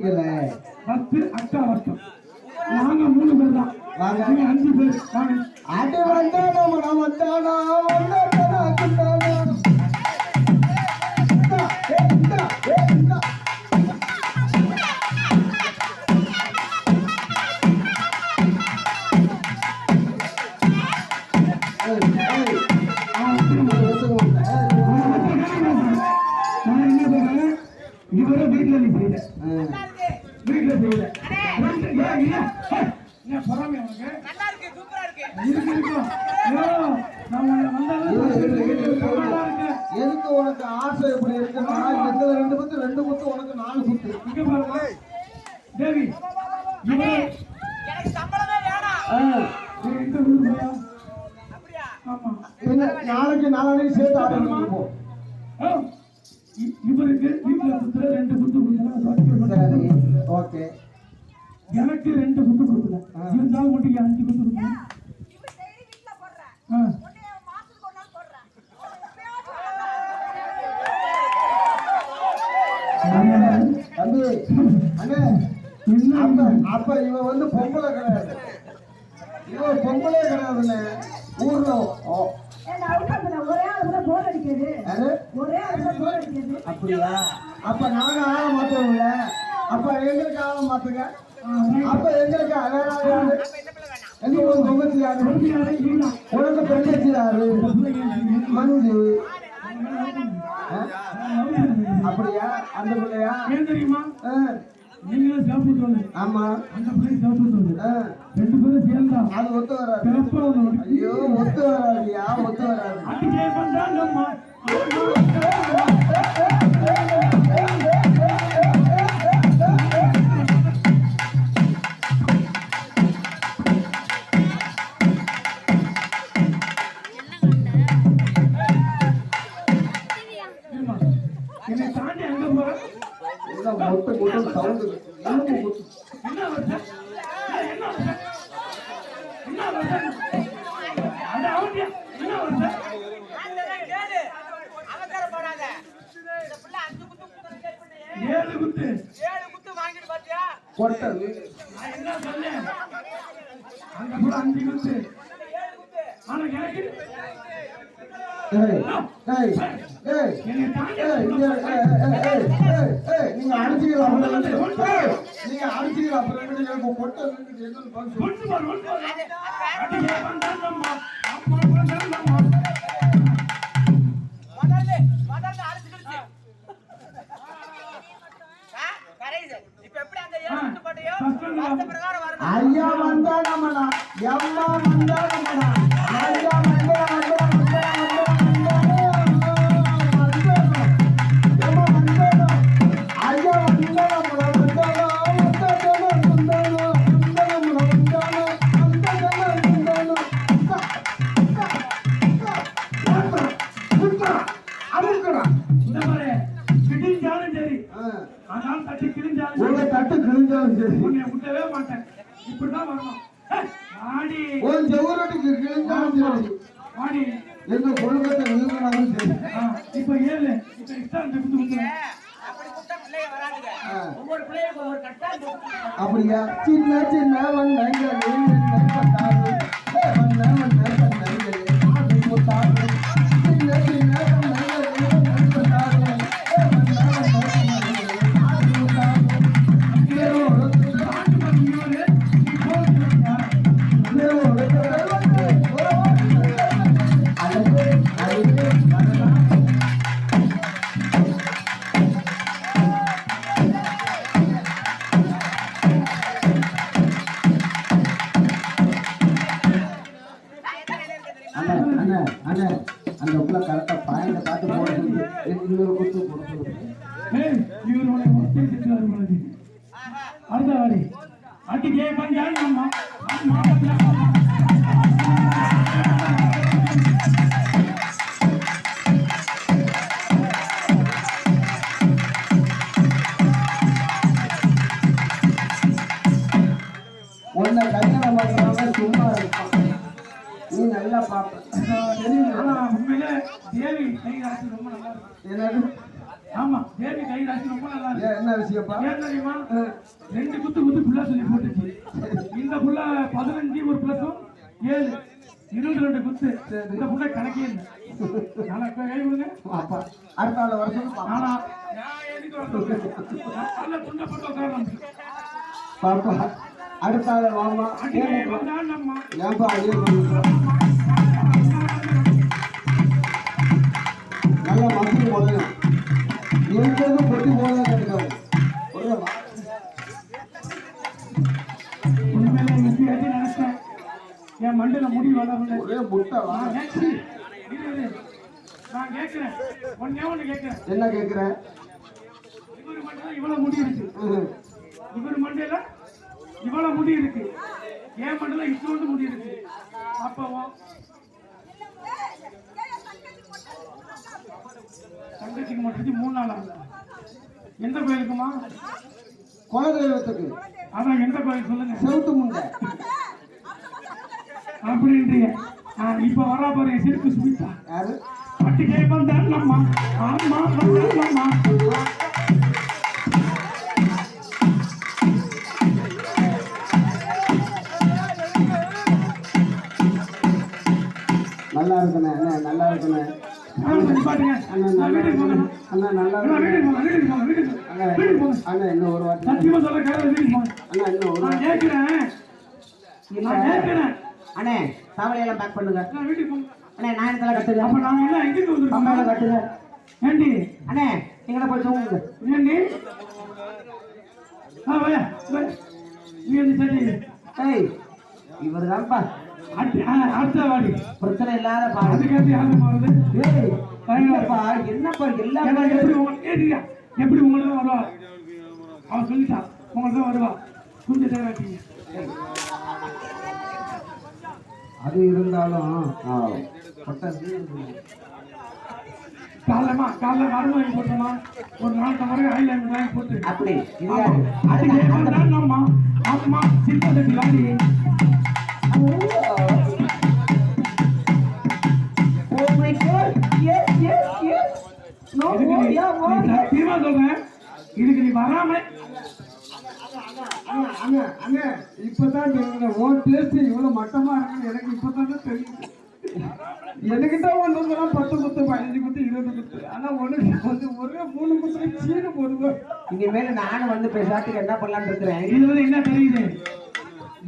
பிடிக்கல பத்து அக்கா வட்டம். நாங்க மூணு பேர் தான். நீங்க அஞ்சு பேர். வாங்க. அடி வந்தானோ மனம் இப்படி இருக்குன்னா இந்த ரெண்டு குத்து ரெண்டு குத்து உனக்கு நாலு குத்து இங்க பாருங்க தேவி இவரை எனக்கு சம்பளமே வேணாம் ஆ, நீ எங்க ஊர் போயா அப்படியா ஆமா பின்ன நாளைக்கு நாளைக்கு சேர்த்து ஆர்டர் இவருக்கு வீட்டுல ரெண்டு குத்து கொடுத்தா ஓகே எனக்கு ரெண்டு குத்து கொடுக்கல ஆ. இருந்தாலும் மட்டும் அஞ்சு குத்து போடுறேன் ஆ. அண்ணே அப்ப அப்ப இவன் வந்து பொம்பளை கிடையாது. இவன் பொம்பளை கிடையாதுண்ணே ஊர்ல ஒரே அப்படியா? அப்ப நாங்க ஆள மாத்தோம்ல அப்ப எங்களுக்கு ஆள மாத்துங்க. அப்ப எங்களுக்கு வேற ஆள் யாரு. உனக்கு பெண்ணச்சி மஞ்சு? அப்படியா? அந்த பிள்ளையா? ஏன் தெரியுமா? நீங்களும் சிவப்பு ஆமா. அந்த பிள்ளை சிவப்பு ஆ, ரெண்டு பேரும் சேர்ந்தா அது ஒத்து வராது. ஒண்ணு ஐயோ ஒத்து வராதுயா? ஒத்து வராது. ஏழு குத்து. ஏழு குத்து. வாங்கிட்டு பாத்தியா நான் என்ன சொன்னேன் அங்க கூட அஞ்சு குத்து. குத்து ஆனா எனக்கு ஏய் ஏய் நீங்க வந்து- ஏய், நீங்க அடிச்சுக்கலாம் அப்புறம் வந்து எனக்கு என்னன்னு பார்த்து. ஒன்று பார் ஒன்று பார். அடிக்கே கிழிஞ்சாலும் சரி உன்னை மாட்டேன். இப்படிதான் வரணும். ஹே, வாடி. உன் செவ்வரட்டுக்கு கிழிஞ்சாலும் சரி. வாடி. எங்க கொள்கத்தை விழுங்கினாலும் சரி. இப்ப ஏழு. இப்ப அப்படியா? சின்ன சின்ன வண்ணங்களே அண்ணா அண்ணா அண்ணா அந்த உள்ள கரெக்டா பாயிண்ட பார்த்து போட சொல்லி. இன்னொரு குத்து போட அடுத்த வாடி. அடிக்கே பஞ்சான் அம்மா அம்மா கை ராசி ரொம்ப நல்லா இருக்கு. என்னது? ஆமா தேவி கை ராசி ரொம்ப நல்லா இருக்கு. என்ன விஷயப்பா? ஏன் தெரியுமா ரெண்டு குத்து குத்து புள்ள சொல்லி போட்டுச்சு. இந்த புள்ள பதினஞ்சு ஒரு பிளஸும் ஏழு. இருபது ரெண்டு குத்து. இந்த புள்ள கணக்கே இல்லை. இப்ப கை கொடுங்க. அப்பா அடுத்த ஆள் வர சொல்லு பாப்பா. ஆனா எதுக்கு வரணும்? துண்டை போட்டு உட்காரணும். பாப்பா அடுத்த ஆள் வாமா. ஏன்பா? நல்லா மக்கள் முதல்ல இருக்கிறது பொட்டி ஒரு உண்மையிலே நினைச்சேன். என் மண்டையில முடி வளரல ஒரே முட்டை நான் கேட்கிறேன். கேட்கிறேன். ஒன்னே ஒண்ணு கேட்கிறேன். என்ன கேட்குற இவர் மண்டையில இவ்வளவு முடி இருக்கு. இவர் மண்டையில இவ்வளவு முடி இருக்கு. என் மண்டையில இவ்வளவு முடி இருக்கு. அப்போ தங்கச்சிக்கு மட்டும் மூணு நாள் ஆகுது. எந்த கோயிலுக்குமா குலதெய்வத்துக்கு. அதான் எந்த கோயில் சொல்லுங்க. செவுட்டு முண்டை. அப்படின்றீங்க. இப்ப வரா பாருங்க சிறுக்கு சுமித்தா யாரு? பட்டிகை வந்தான் அம்மா ஆமா வந்தான் அம்மா நல்லா இருக்குண்ணே அண்ணே நல்லா பாட்டுங்க அண்ணா ஒரு சொல்ல ஒரு அண்ணே சாவலையெல்லாம் பேக் பண்ணுங்க நான் வீட்டுக்கு அண்ணே கட்டுங்க அப்ப நாங்க என்ன எங்கிட்டு கம்பால வந்திருக்கோம் கட்டுங்க ஏண்டி அண்ணே நீங்களே போய் தூங்குங்க ஏண்டி ஆ வயா நீ வந்து சரி ஏய் அடுத்த வாடி. பிரச்சனை இல்லாத பாடு. அதுக்கேற்ற யாரு மாறுது ஏய் என்னப்பா என்னப்பா எல்லா ஏன்னா எப்படி உங்களுக்கு வருவா? அவன் சொல்லிட்டான் உங்களுக்கு தான் வருவா கொஞ்சம் அது இருந்தாலும் காலைமா காலைல மருந்து வாங்கி போட்டோமா ஒரு நாலு முறை ஐம்பது வாங்கி போட்டு. அப்படி இது ஆமா. அதுக்கு ஏன் சத்தியமா சொல்றேன். இதுக்கு நீ வராம இப்பதான் உன் டேஸ்ட் இவ்வளவு மட்டமா இருக்குன்னு எனக்கு இப்பதான் தெரியுது எனக்கிட்ட ஒன்று பத்து குத்து பதினஞ்சு குத்து இருபது குத்து. ஆனா உனக்கு வந்து ஒரே மூணு குத்து சீனு போடுவோம் இனிமேல் நானும் வந்து பேசாட்டுக்கு என்ன பண்ணலாம்னு இருக்கிறேன். இதுல என்ன தெரியுது?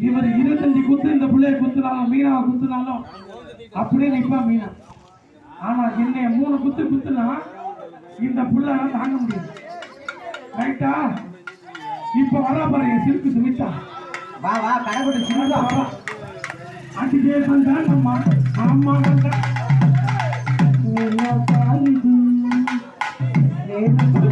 இவர் இருபத்தஞ்சு குத்து இந்த பிள்ளைய குத்துனாலும் மீனாவை குத்துனாலும் அப்படியே நிப்பா மீனா. ஆனா என்னைய மூணு குத்து குத்துனா இந்த புள்ள தாங்க முடியும் ரைட்டா இப்ப வரா பாருங்க சில்கு சுமித்தா. வா வா சின்னதா சின்னதா வரா அடிக்கே வந்தான் அம்மா அம்மா வந்தான் வேணும்.